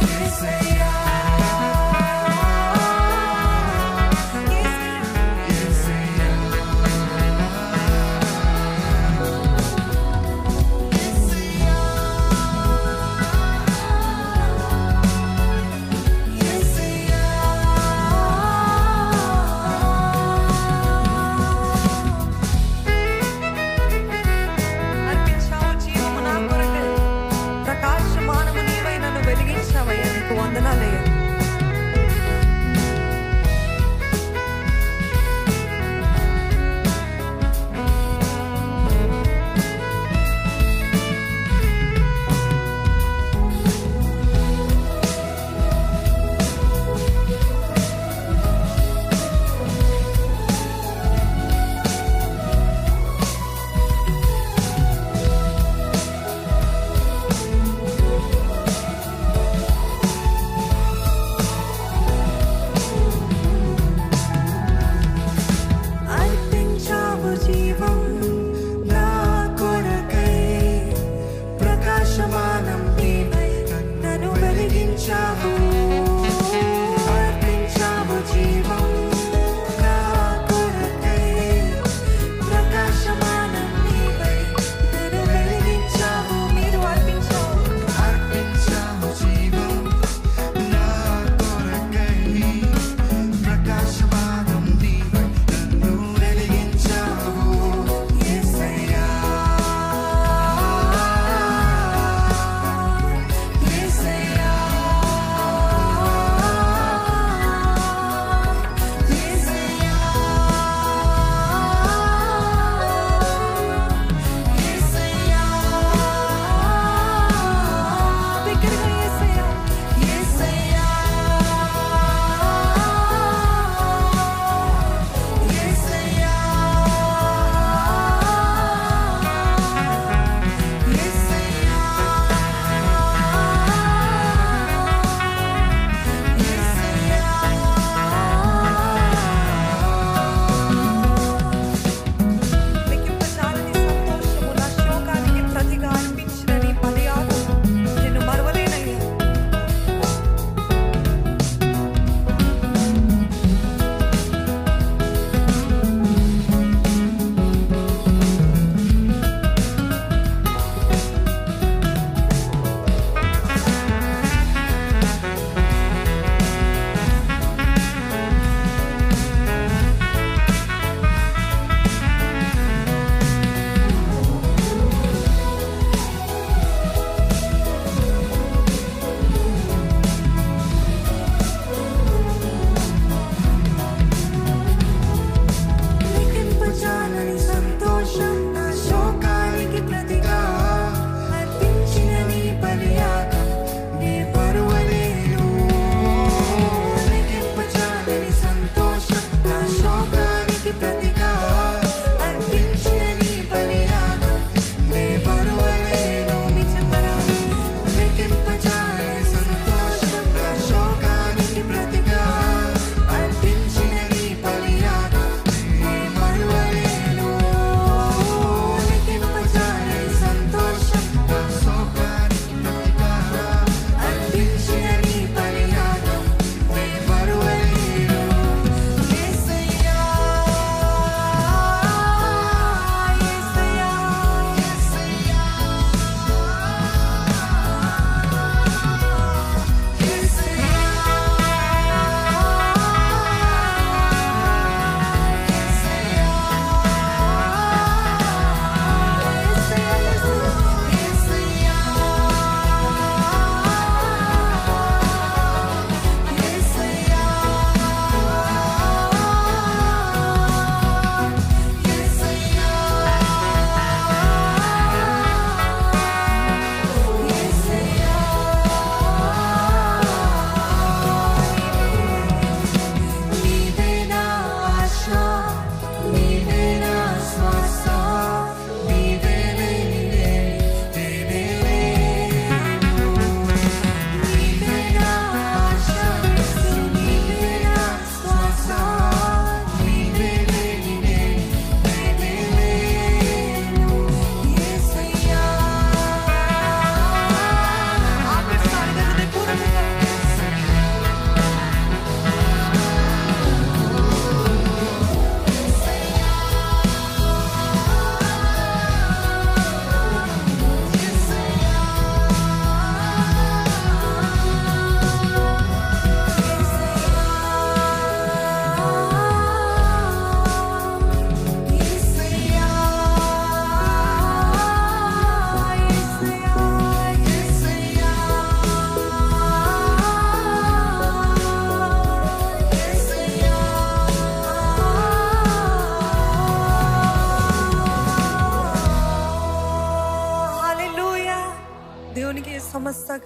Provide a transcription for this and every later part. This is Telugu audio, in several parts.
They say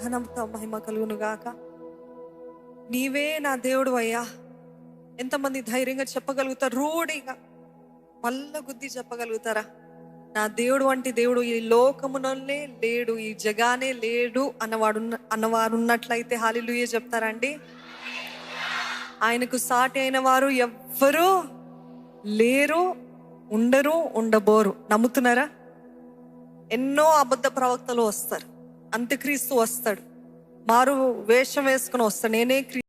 సమస్త ఘనంతో మహిమ కలుగును గాక. నీవే నా దేవుడు అయ్యా ఎంతమంది ధైర్యంగా చెప్పగలుగుతారు? రూఢిగా. మల్ల గుద్ది చెప్పగలుగుతారా? నా దేవుడు వంటి దేవుడు ఈ లోకమునల్లే లేడు ఈ జగానే లేడు అన్నవాడు అన్నవారు ఉన్నట్లయితే హాలిలుయే చెప్తారండి. ఆయనకు సాటి అయిన వారు ఎవ్వరూ లేరు ఉండరు ఉండబోరు. నమ్ముతున్నారా? ఎన్నో అబద్ధ ప్రవక్తలు వస్తారు. అంత్యక్రీస్తు వస్తాడు. మారు వేషం వేసుకుని వస్తాడు. నేనే క్రీ